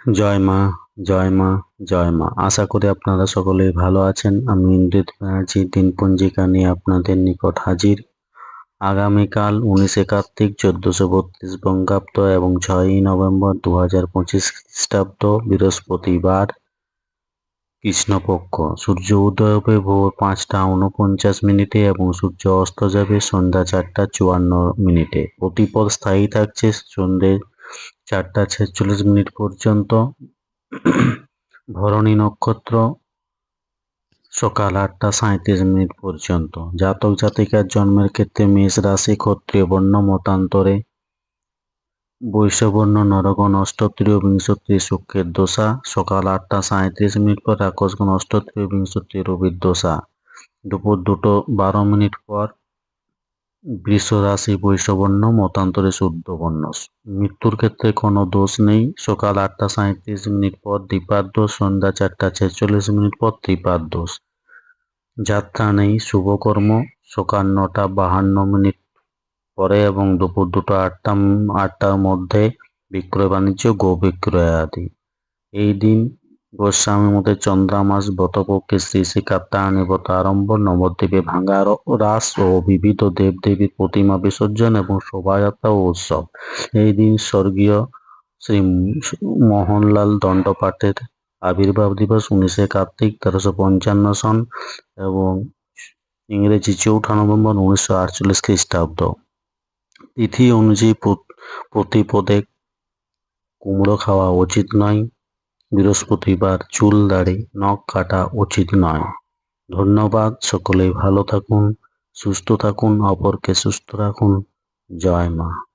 জয় মা জয় মা জয় মা। আশা করি আপনারা সকলেই ভালো আছেন। আমি ইন্দ্রিত ব্যানার্জি, দিনপঞ্জিকা নিয়ে আপনাদের নিকট হাজির। আগামীকাল উনিশে কার্তিক চোদ্দশো বত্রিশ বঙ্গাব্দ এবং ছয়ই নভেম্বর দু হাজার পঁচিশ খ্রিস্টাব্দ, বৃহস্পতিবার, কৃষ্ণপক্ষ। সূর্য উদয় হবে ভোর পাঁচটা উনপঞ্চাশ মিনিটে এবং সূর্য অস্ত যাবে সন্ধ্যা চারটা চুয়ান্ন মিনিটে। প্রতিপদ স্থায়ী থাকছে সন্ধ্যে চারটা ছেচল্লিশ মিনিট পর্যন্ত। ভরণী নক্ষত্র সকাল আটটা সাঁত্রিশ মিনিট পর্যন্ত। জাতক জাতিকার জন্মের ক্ষেত্রে মেষ রাশি, ক্ষত্রিয় বর্ণ, মতান্তরে বৈশ্যবর্ণ, নরগণ, অষ্টত্রীয় বিংশতি শুক্রের দশা। সকাল আটটা সাঁত্রিশ মিনিট পর রাক্ষসগণ অষ্টত্রীয় বিংশতি রবির দশা। দুপুর দুটো বারো মিনিট পর বৃষ রাশি বৈশ্যবর্ণ মতান্তরে শুদ্ধ বর্ণ মৃত্যুর ক্ষেত্রে কোনো দোষ নেই। সকাল আটটা সাঁত্রিশ মিনিট পর দ্বিপাদ দোষ, সন্ধ্যা চারটা ছেচল্লিশ মিনিট পর ত্রিপাদ দোষ। যাত্রা নেই শুভকর্ম সকাল নটা বাহান্ন মিনিট পরে এবং দুপুর দুটো আটটা, আটটার মধ্যে বিক্রয় বাণিজ্য, গো বিক্রয় আদি এই দিন মতে চন্দ্রামাস ব্রতপক্ষে শ্রী শ্রী কাত্তায়নী ব্রত আরম্ভ, নবদ্বীপে ভাঙ্গার রাস ও বিবিধ দেবদেবীর প্রতিমা বিসর্জন এবং শোভাযাত্রা ও উৎসব। এই দিন স্বর্গীয় শ্রী মোহনলাল দণ্ডপাঠের আবির্ভাব দিবস উনিশে কার্তিক তেরোশো পঞ্চান্ন সন এবং ইংরেজি চৌঠা নভেম্বর উনিশশো আটচল্লিশ খ্রিস্টাব্দ। তিথি অনুযায়ী প্রতিপদে কুমড়ো খাওয়া উচিত নয়। বৃহস্পতিবার চুল দাড়ি, নখ কাটা উচিত নয়। ধন্যবাদ সকলে ভালো থাকুন, সুস্থ থাকুন, অপরকে সুস্থ রাখুন। জয় মা।